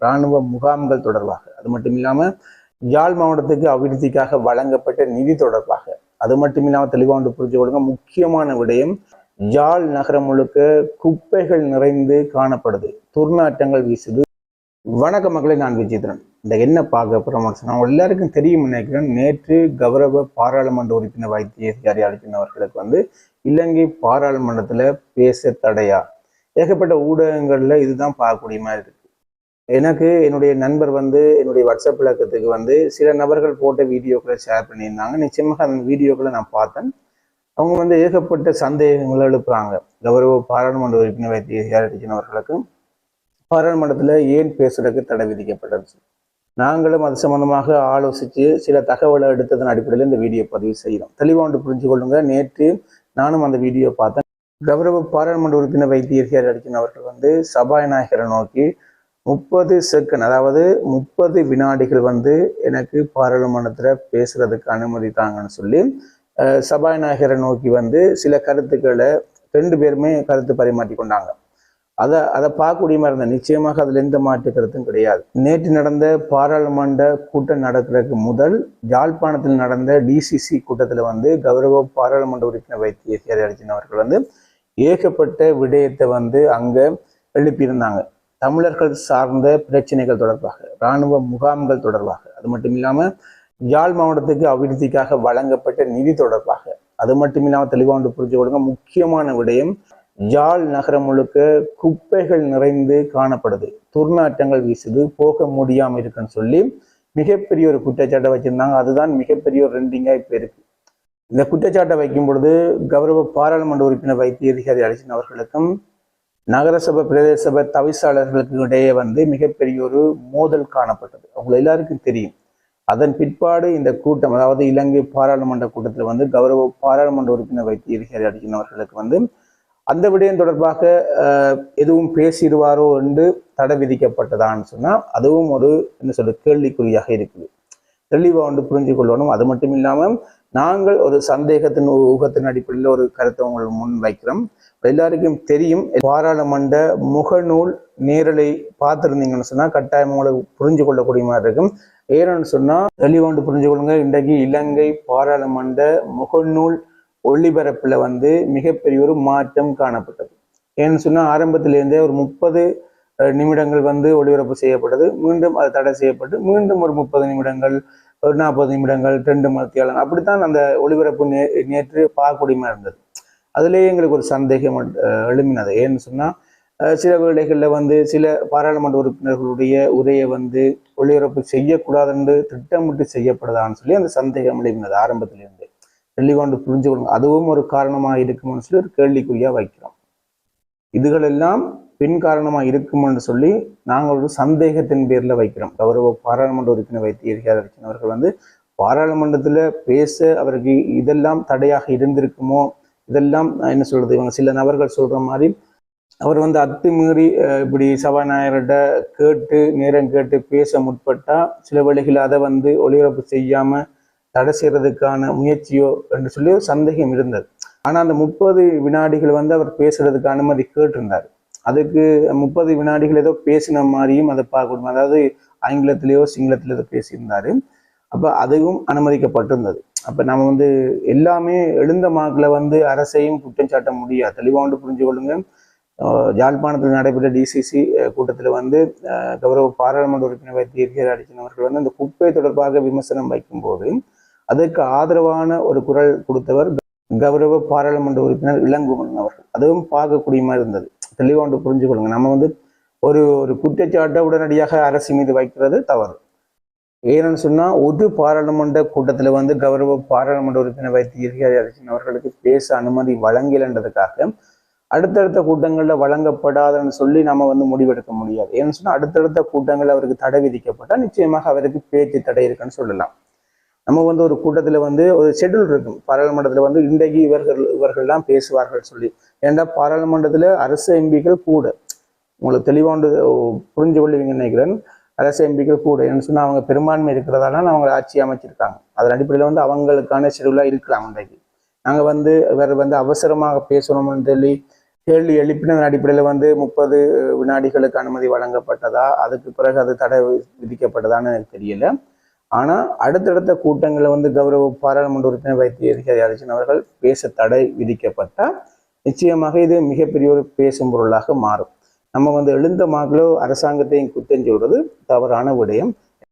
இராணுவ முகாம்கள் தொடர்பாக. அது மட்டும் இல்லாமல் யாழ் மாவட்டத்துக்கு அபிவிருத்திக்காக வழங்கப்பட்ட நிதி தொடர்பாக. அது மட்டும் இல்லாமல் தெளிவாக ஒன்று புரிஞ்சு கொள்ளுங்க. முக்கியமான விடயம் யாழ் நகரம் முழுக்க குப்பைகள் நிறைந்து காணப்படுது. துர்நாற்றங்கள் வீசுது. வணக்க மக்களை நான் விஜயதரன் இந்த என்ன பார்க்க போறோம்னு அவங்க எல்லாருக்கும் தெரியும் நினைக்கிறேன்? நேற்று கௌரவ பாராளுமன்ற உறுப்பினர் வைத்திய அதிகாரி வந்து இலங்கை பாராளுமன்றத்துல பேச தடையா ஏகப்பட்ட ஊடகங்கள்ல இதுதான் பார்க்கக்கூடிய மாதிரி இருக்கு. எனக்கு என்னுடைய நண்பர் வந்து என்னுடைய வாட்ஸ்அப் இலக்கத்துக்கு வந்து சில நபர்கள் போட்ட வீடியோக்களை ஷேர் பண்ணியிருந்தாங்க. நிச்சயமாக அந்த வீடியோக்களை நான் பார்த்தேன். அவங்க வந்து ஏகப்பட்ட சந்தேகங்களை எழுப்புறாங்க. கௌரவ பாராளுமன்ற உறுப்பினர் வைத்திய அதிகாரி அவர்களுக்கு. பாராளுமன்றத்தில் ஏன் பேசுறதுக்கு தடை விதிக்கப்பட்டது? நாங்களும் அது சம்பந்தமாக ஆலோசித்து சில தகவலை எடுத்ததன் அடிப்படையில் இந்த வீடியோ பதிவு செய்கிறோம். தெளிவாண்டு புரிஞ்சு கொள்ளுங்க. நேற்று நானும் அந்த வீடியோ பார்த்தேன். கௌரவ பாராளுமன்ற உறுப்பினர் வைத்தியர் அடிக்கின் அவர்கள் வந்து சபாநாயகரை நோக்கி முப்பது செகண்ட் அதாவது முப்பது வினாடிகள் வந்து எனக்கு பாராளுமன்றத்தில் பேசுகிறதுக்கு அனுமதி தாங்கன்னு சொல்லி சபாநாயகரை நோக்கி வந்து சில கருத்துக்களை ரெண்டு பேருமே கருத்து பரிமாற்றி கொண்டாங்க. அதை அதை பார்க்கக்கூடிய மாதிரி இருந்தது நிச்சயமாக அதில் எந்த மாற்று கருத்தும் கிடையாது. நேற்று நடந்த பாராளுமன்ற கூட்டம் நடக்கிறதுக்கு முதல் யாழ்ப்பாணத்தில் நடந்த டிசிசி கூட்டத்தில் வந்து கௌரவ பாராளுமன்ற உறுப்பினர் வைத்திய அர்ஜுன் அவர்கள் வந்து ஏகப்பட்ட விடயத்தை வந்து அங்கே எழுப்பியிருந்தாங்க. தமிழர்கள் சார்ந்த பிரச்சனைகள் தொடர்பாக இராணுவ முகாம்கள் தொடர்பாக அது மட்டும் இல்லாமல் யாழ் மாவட்டத்துக்கு அபிவிருத்திக்காக வழங்கப்பட்ட நிதி தொடர்பாக அது மட்டும் இல்லாமல் தெளிவாக ஒன்று புரிஞ்சு கொடுங்க முக்கியமான விடயம் யாழ் நகரம் முழுக்க குப்பைகள் நிறைந்து காணப்படுது. துர்நாற்றங்கள் வீசுது போக முடியாம இருக்குன்னு சொல்லி மிகப்பெரிய ஒரு குற்றச்சாட்டை வச்சிருந்தாங்க. அதுதான் மிகப்பெரிய ஒரு ரெண்டிங்கா இப்ப இருக்கு. இந்த குற்றச்சாட்டை வைக்கும் பொழுது கௌரவ பாராளுமன்ற உறுப்பினர் வைத்திய அதிகாரி அலிசன் அவர்களுக்கும் நகரசபை பிரதேச சபை தவிசாளர்களுக்கு இடையே வந்து மிகப்பெரிய ஒரு மோதல் காணப்பட்டது. அவங்க எல்லாருக்கும் தெரியும். அதன் பிற்பாடு இந்த கூட்டம் அதாவது இலங்கை பாராளுமன்ற கூட்டத்தில் வந்து கௌரவ பாராளுமன்ற உறுப்பினர் வைத்து அதிகாரி அடிக்கின் அவர்களுக்கு வந்து அந்த விடயம் தொடர்பாக அஹ், எதுவும் பேசிடுவாரோ என்று தடை விதிக்கப்பட்டதான்னு சொன்னால் அதுவும் ஒரு என்ன சொல்ற கேள்விக்குறியாக இருக்குது. தெளிவாக வந்து புரிஞ்சு கொள்ளணும் அது மட்டும் இல்லாமல் நாங்கள் ஒரு சந்தேகத்தின் ஒரு ஊகத்தின் அடிப்படையில் ஒரு கருத்தை உங்கள் முன் வைக்கிறோம். எல்லாருக்கும் தெரியும் பாராளுமன்ற முகநூல் நேரலை பார்த்துருந்தீங்கன்னு சொன்னா கட்டாயம் உங்களுக்கு புரிஞ்சு கொள்ளக்கூடிய மாதிரி இருக்கும். ஏன்னு சொன்னால் தெளிவாண்டு புரிஞ்சு கொள்ளுங்க. இன்றைக்கு இலங்கை பாராளுமன்ற முகநூல் ஒளிபரப்புல வந்து மிகப்பெரிய ஒரு மாற்றம் காணப்பட்டது. ஏன்னு சொன்னா ஆரம்பத்திலேருந்தே ஒரு முப்பது நிமிடங்கள் வந்து ஒளிபரப்பு செய்யப்பட்டது. மீண்டும் அது தடை செய்யப்பட்டு மீண்டும் ஒரு முப்பது நிமிடங்கள் ஒரு நாற்பது நிமிடங்கள் ரெண்டு மத்தியாலம் அப்படித்தான் அந்த ஒளிபரப்பு நே நேற்று பார்க்கக்கூடியமாக இருந்தது. அதுலேயே எங்களுக்கு ஒரு சந்தேகம் எழுமினது ஏன்னு சொன்னா சில வேளைகளில் வந்து சில பாராளுமன்ற உறுப்பினர்களுடைய உரையை வந்து ஒளிபரப்பு செய்யக்கூடாதுன்னு திட்டமிட்டு செய்யப்படுதான்னு சொல்லி அந்த சந்தேகம் எழுமினது ஆரம்பத்திலிருந்து. தெளிவாண்டு புரிஞ்சு கொள்ளுங்க. அதுவும் ஒரு காரணமாக இருக்கும்னு சொல்லி ஒரு கேள்விக்குறியா வைக்கிறோம். இதுகளெல்லாம் பின் காரணமாக இருக்கும் என்று சொல்லி நாங்கள் ஒரு சந்தேகத்தின் பேரில் வைக்கிறோம். கௌரவ பாராளுமன்ற உறுப்பினர் வைத்திய அதிகாரி அவர்கள் வந்து பாராளுமன்றத்தில் பேச அவருக்கு இதெல்லாம் தடையாக இருந்திருக்குமோ? இதெல்லாம் நான் என்ன சொல்றது இவங்க சில நபர்கள் சொல்ற மாதிரி அவர் வந்து அத்துமீறி இப்படி சபாநாயகர்கிட்ட கேட்டு நேரம் கேட்டு பேச முற்பட்டா சில வேளைகள் அதை வந்து ஒளிபரப்பு செய்யாம தடை செய்யறதுக்கான முயற்சியோ என்று சொல்லி ஒரு சந்தேகம் இருந்தது. ஆனா அந்த முப்பது வினாடிகள் வந்து அவர் பேசுறதுக்கு அனுமதி கேட்டிருந்தார். அதுக்கு முப்பது வினாடிகள் ஏதோ பேசின மாதிரியும் அதை பார்க்கணும் அதாவது ஆங்கிலத்திலேயோ சிங்களத்திலேயோ ஏதோ பேசியிருந்தாரு. அப்போ அதுவும் அனுமதிக்கப்பட்டிருந்தது. அப்போ நம்ம வந்து எல்லாமே எழுந்த மாக்கில் வந்து அரசையும் குற்றம் சாட்ட முடியாது. தெளிவாக வந்து புரிஞ்சு கொள்ளுங்க. யாழ்ப்பாணத்தில் நடைபெற்ற டிசிசி கூட்டத்தில் வந்து கௌரவ பாராளுமன்ற உறுப்பினர் வைத்தியர் அடிச்சன் அவர்கள் வந்து அந்த குப்பை தொடர்பாக விமர்சனம் வைக்கும்போது அதற்கு ஆதரவான ஒரு குரல் கொடுத்தவர் கௌரவ பாராளுமன்ற உறுப்பினர் இளங்குமன் அவர்கள். அதுவும் பார்க்கக்கூடிய மாதிரி இருந்தது. தெளிவாக ஒன்று புரிஞ்சு கொள்ளுங்க நம்ம வந்து ஒரு ஒரு குற்றச்சாட்டை உடனடியாக அரசு மீது வைக்கிறது தவறு. ஏன்னு சொன்னால் ஒரு பாராளுமன்ற கூட்டத்தில் வந்து கௌரவ பாராளுமன்ற உறுப்பினர் வைத்திய அரசின் அவர்களுக்கு பேச அனுமதி வழங்கலைன்றதுக்காக அடுத்தடுத்த கூட்டங்களில் வழங்கப்படாதுன்னு சொல்லி நம்ம வந்து முடிவெடுக்க முடியாது. ஏன்னு சொன்னால் அடுத்தடுத்த கூட்டங்கள் அவருக்கு தடை விதிக்கப்பட்டால் நிச்சயமாக அவருக்கு பேச்சு தடை இருக்குன்னு சொல்லலாம். நம்ம வந்து ஒரு கூட்டத்தில் வந்து ஒரு ஷெட்யூல் இருக்கும். பாராளுமன்றத்தில் வந்து இன்றைக்கு இவர்கள் இவர்கள்லாம் பேசுவார்கள் சொல்லி. ஏன்னா பாராளுமன்றத்தில் அரசு எம்பிக்கள் கூட. உங்களுக்கு தெளிவாண்டு புரிஞ்சு கொள்ளுவீங்கன்னு நினைக்கிறேன். அரசு எம்பிக்கள் கூட. என்ன சொன்னால் அவங்க பெரும்பான்மை இருக்கிறதால அவங்க ஆட்சி அமைச்சிருக்காங்க. அதன் அடிப்படையில் வந்து அவங்களுக்கான ஷெடியூலாக இருக்கலாம் இன்றைக்கு. நாங்கள் வந்து வேறு வந்து அவசரமாக பேசணும்னு சொல்லி கேள்வி எழுப்பின அடிப்படையில் வந்து முப்பது வினாடிகளுக்கு அனுமதி வழங்கப்பட்டதா? அதுக்கு பிறகு அது தடை விதிக்கப்பட்டதான்னு எனக்கு தெரியல. ஆனால் அடுத்தடுத்த கூட்டங்களில் வந்து கௌரவ பாராளுமன்ற உறுப்பினர் வைத்திய அதிகாரி அர்ஜுன் அவர்கள் பேச தடை விதிக்கப்பட்டால் நிச்சயமாக இது மிகப்பெரிய ஒரு பேசும் பொருளாக மாறும். நம்ம வந்து எழுந்த மாக்களோ அரசாங்கத்தையும் குத்தம் சொல்றது தவறான விடயம்.